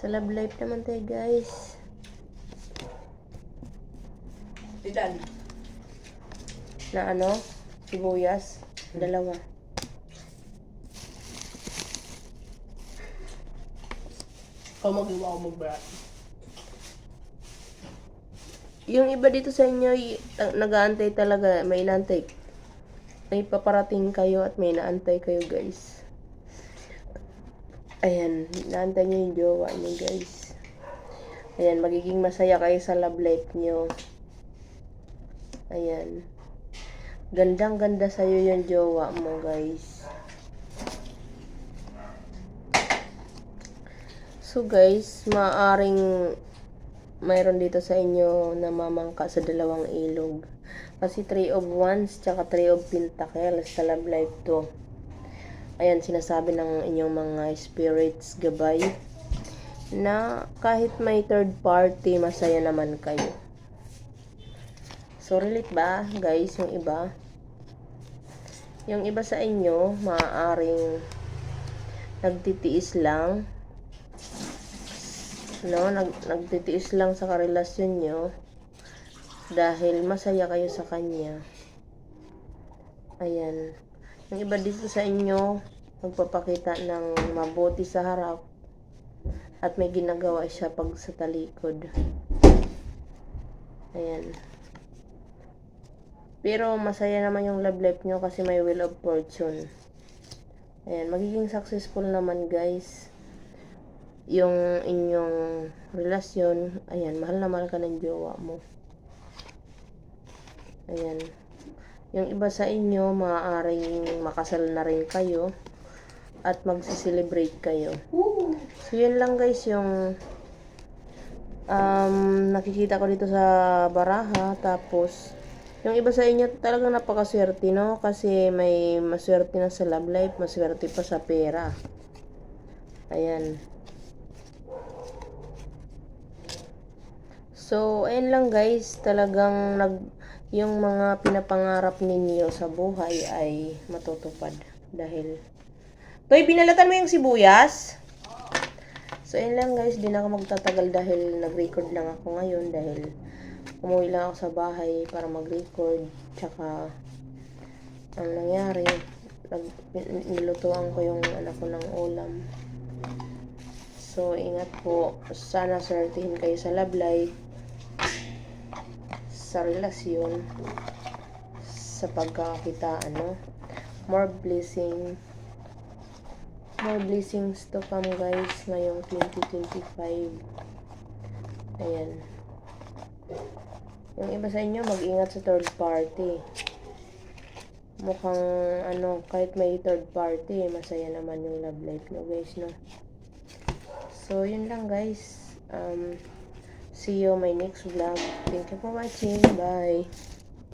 Sa love life naman tayo guys. Ilan? Na ano? Sibuyas. Dalawa. Ikaw mag-iwa ako mag-brat. Yung iba dito sa inyo, ta- nag-aantay talaga. May inaantay. May paparating kayo at may inaantay kayo guys. Ayan. Inaantay nyo yung jowa nyo guys. Ayan. Magiging masaya kayo sa love life nyo. Ayan. Gandang ganda sa'yo yung jowa mo guys. So guys, maaring mayroon dito sa inyo na mamangka sa dalawang ilog. Kasi 3 of Wands tsaka 3 of Pentacles sa love life to. Ayan, sinasabi ng inyong mga spirits gabay na kahit may third party, masaya naman kayo. So, relate ba, guys, yung iba? Yung iba sa inyo, maaaring nagtitiis lang no, nag, nagtitiis lang sa karelasyon nyo dahil masaya kayo sa kanya. Ayan. Yung iba dito sa inyo, magpapakita ng mabuti sa harap at may ginagawa siya pag sa talikod. Ayan. Pero masaya naman yung love life nyo kasi may will of fortune. Ayan, magiging successful naman guys yung inyong relasyon, ayan, mahal na mahal ka ng jowa mo. Ayan. Yung iba sa inyo, maaaring makasal na rin kayo at magsiselebrate kayo. So, yun lang guys yung um, nakikita ko dito sa baraha. Tapos, yung iba sa inyo talagang napakaswerte, no? Kasi may maswerte na sa love life, maswerte pa sa pera. Ayan. So, ayun lang guys, talagang nag yung mga pinapangarap ninyo sa buhay ay matutupad dahil Toy, binalatan mo yung sibuyas? So, ayun lang guys, di na ako magtatagal dahil nag-record lang ako ngayon dahil umuwi lang ako sa bahay para mag-record. Tsaka ang nangyari nag, nilutuan ko yung anak ko ng ulam. So ingat po. Sana swertihin kayo sa love life sa relasyon sa pagkakakitaan no more blessing more blessings to come guys ngayong 2025 ayan. Yung iba sa inyo mag-ingat sa third party. Mukhang ano kahit may third party masaya naman yung love life no guys no? So yun lang guys. Um See you on my next vlog. Thank you for watching. Bye.